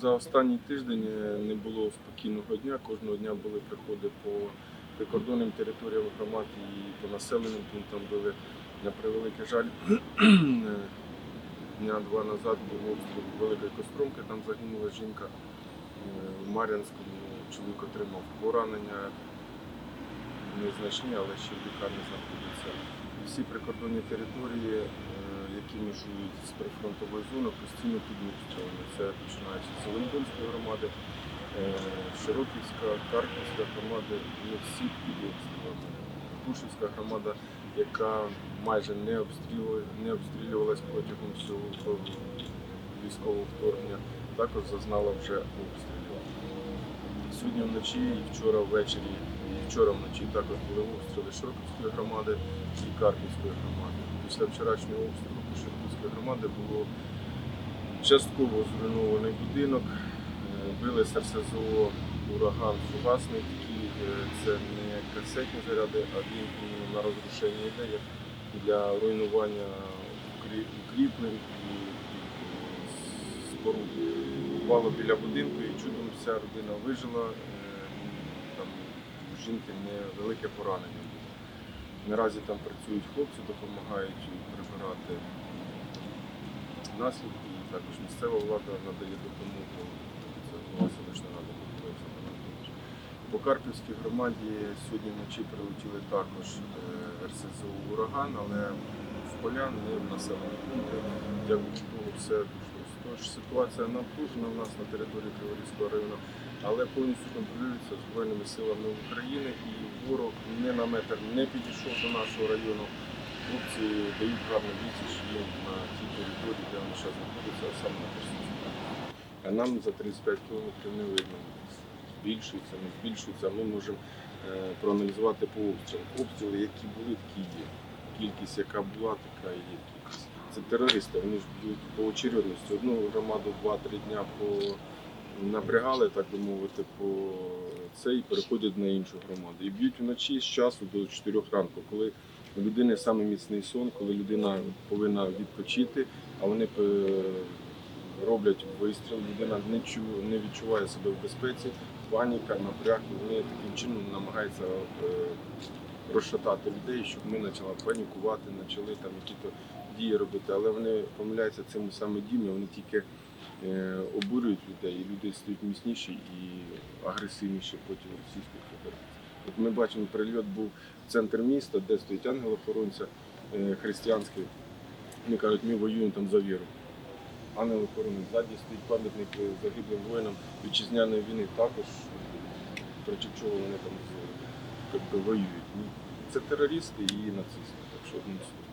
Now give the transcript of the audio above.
за останній тиждень е, не було спокійного дня. Кожного дня були приходи по прикордонним територіям громад і по населеним пунктам були. На превеликий жаль, е, дня два назад був обстріл Великої Костромки, там загинула жінка. Е, В Мар'янському чоловік отримав поранення незначні, але ще в лікарні знаходяться. Всі прикордонні території, які межують з прифронтовою зоною, постійно під обстрілами. Це починаючи з Зеленодольської громади, е, Широківська, Харківська громади, вони всі під обстрілами. Кушівська громада, яка майже не не обстрілювалась протягом всього е, військового вторгнення, також зазнала вже обстрілів. Сьогодні вночі і вчора ввечері, вчора вночі також були обстріли Широківської громади і Карпівської громади. Після вчорашнього обстрілу Широківської громади було частково зруйнований будинок, е, били з РСЗО ураган фугасний, такий, е, це не касетні заряди, а він на розрушення йде для руйнування укріплень і споруд. Упало біля будинку і чудом вся родина вижила. У жінки невелике поранення. Наразі там працюють хлопці, допомагають прибирати наслідки, і також місцева влада надає допомогу. Це Микола Олександр Анатолійович. По Карпівській громаді сьогодні вночі прилетіли також е, РСЗО ураган, але в поля, не в населені пункти. Дякую все. Тож ситуація напружена в нас на території Криворізького району, але повністю контролюється Збройними силами України і ворог не на метр не підійшов до нашого району. Хлопці дають гарну відсіч їм на тій території, де вони зараз знаходяться, а саме на Херсонському. А нам за 35 кілометрів не видно. Збільшується, не збільшується. Ми можемо е, проаналізувати по обстрілам. Обстріли, які були, такі є. Кількість, яка була, така і є кількість. Це терористи, вони ж б'ють по очередності. Одну громаду 2-3 дня по напрягали, так би мовити, по це і переходять на іншу громаду. І б'ють вночі з часу до 4 ранку, коли у людини саме міцний сон, коли людина повинна відпочити, а вони роблять вистріл, людина не чу, не відчуває себе в безпеці, паніка, напряг, вони таким чином намагаються е, розшатати людей, щоб ми почали панікувати, почали там якісь дії робити. Але вони помиляються цими саме діями, вони тільки обурюють людей, і люди стають міцніші і агресивніші проти російських федерацій. От ми бачимо, прильот був в центр міста, де стоїть ангел-охоронця е, християнський. Вони кажуть, ми воюємо там за віру. Ангел охоронець ззаді стоїть пам'ятник е, загиблим воїнам вітчизняної війни також, е, проти чого вони там воюють. Це терористи і нацисти, так що одним словом.